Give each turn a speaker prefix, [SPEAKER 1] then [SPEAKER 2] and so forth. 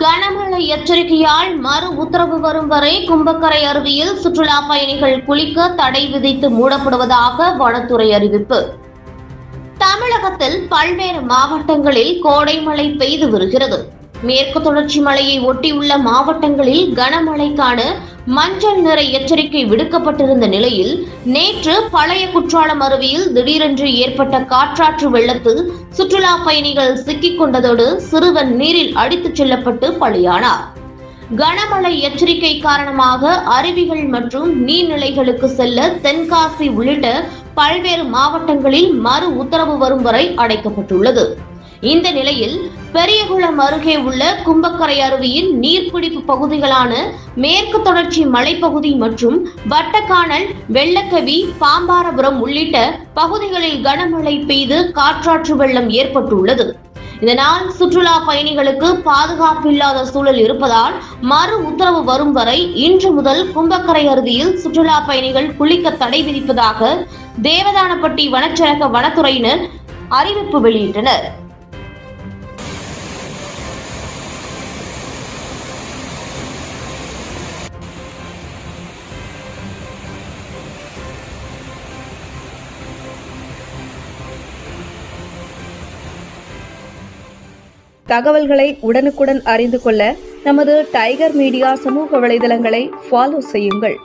[SPEAKER 1] கனமழை எச்சரிக்கையால் மறு உத்தரவு வரும் வரை கும்பக்கரை அருவியில் சுற்றுலா பயணிகள் குளிக்க தடை விதித்து மூடப்படுவதாக வனத்துறை அறிவிப்பு. தமிழகத்தில் பல்வேறு மாவட்டங்களில் கோடை மழை பெய்து வருகிறது. மேற்கு தொடர்ச்சி மலையை ஒட்டியுள்ள மாவட்டங்களில் கனமழைக்கான மஞ்சள் நிற எச்சரிக்கை விடுக்கப்பட்டிருந்த நிலையில் நேற்று பழைய குற்றாலம் அருவியில் திடீரென்று ஏற்பட்ட காற்றாற்று வெள்ளத்தில் சுற்றுலா பயணிகள் சிக்கிக் கொண்டதோடு சிறுவன் நீரில் அடித்துச் செல்லப்பட்டு பலியானார். கனமழை எச்சரிக்கை காரணமாக அருவிகள் மற்றும் நீர்நிலைகளுக்கு செல்ல தென்காசி உள்ளிட்ட பல்வேறு மாவட்டங்களில் மறு உத்தரவு வரும் வரை அடைக்கப்பட்டுள்ளது. இந்த நிலையில் பெரியகுளம் அருகே உள்ள கும்பக்கரை அருவியின் நீர்பிடிப்பு பகுதிகளான மேற்கு தொடர்ச்சி மலைப்பகுதி மற்றும் வட்டக்கானல் வெள்ளக்கவி பாம்பாரபுரம் உள்ளிட்ட பகுதிகளில் கனமழை பெய்து காற்றாற்று வெள்ளம் ஏற்பட்டுள்ளது. இதனால் சுற்றுலா பயணிகளுக்கு பாதுகாப்பில்லாத சூழல் இருப்பதால் மறு உத்தரவு வரும் வரை இன்று முதல் கும்பக்கரை அருவியில் சுற்றுலா பயணிகள் குளிக்க தடை விதிப்பதாக தேவதானப்பட்டி வனச்சரக வனத்துறையினர் அறிவிப்பு வெளியிட்டனர்.
[SPEAKER 2] தகவல்களை உடனுக்குடன் அறிந்து கொள்ள நமது டைகர் மீடியா சமூக வலைதளங்களை ஃபாலோ செய்யுங்கள்.